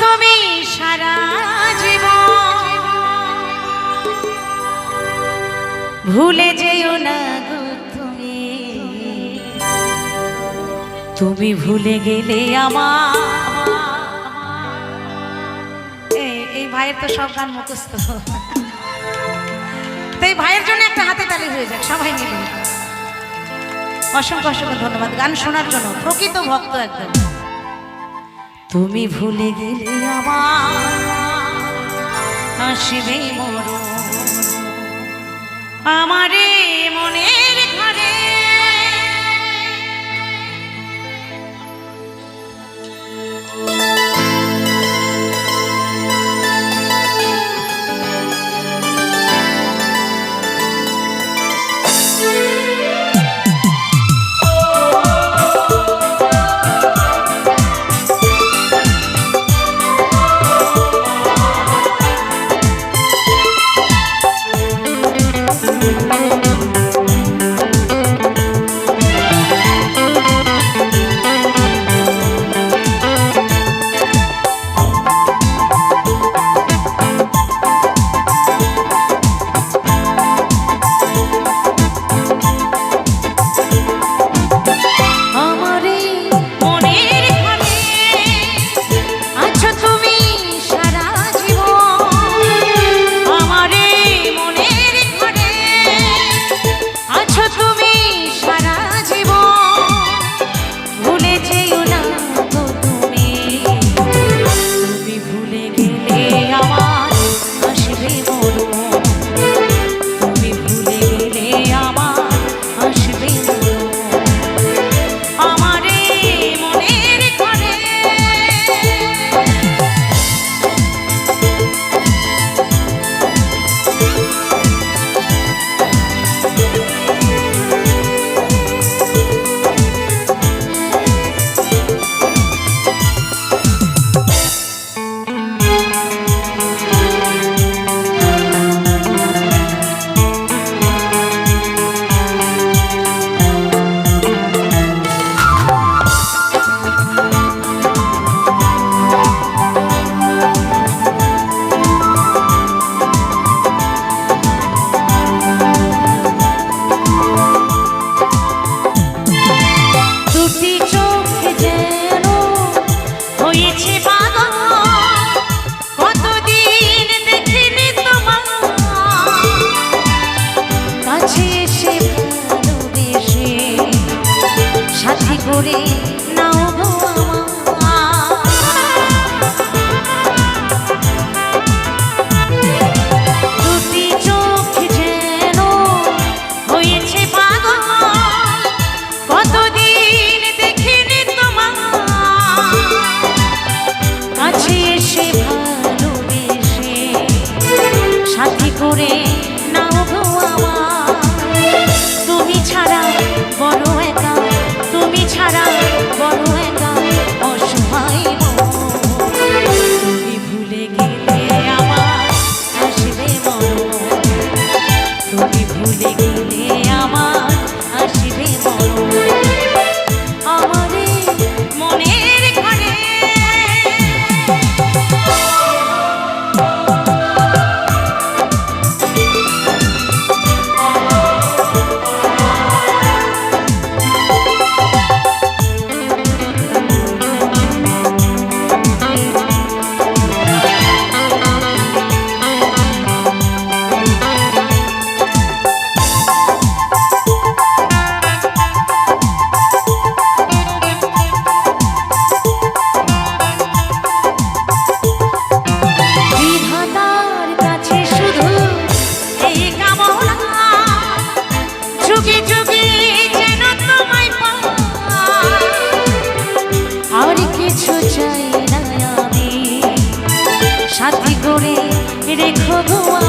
তুমি সারা জীবন। ভুলে যেও না গো তুমি। তুমি ভুলে গেলে আমার। এই ভাইয়ের তো সব গান মুখস্থ। তো এই ভাইয়ের জন্য একটা হাতে তালি হয়ে যাক, সবাই মিলে। অসংখ্য অসংখ্য ধন্যবাদ, গান শোনার জন্য প্রকৃত ভক্ত একদম। তুমি ভুলে গেলে আমার আসবে মরো আমারে মনে রেখো ভুয়া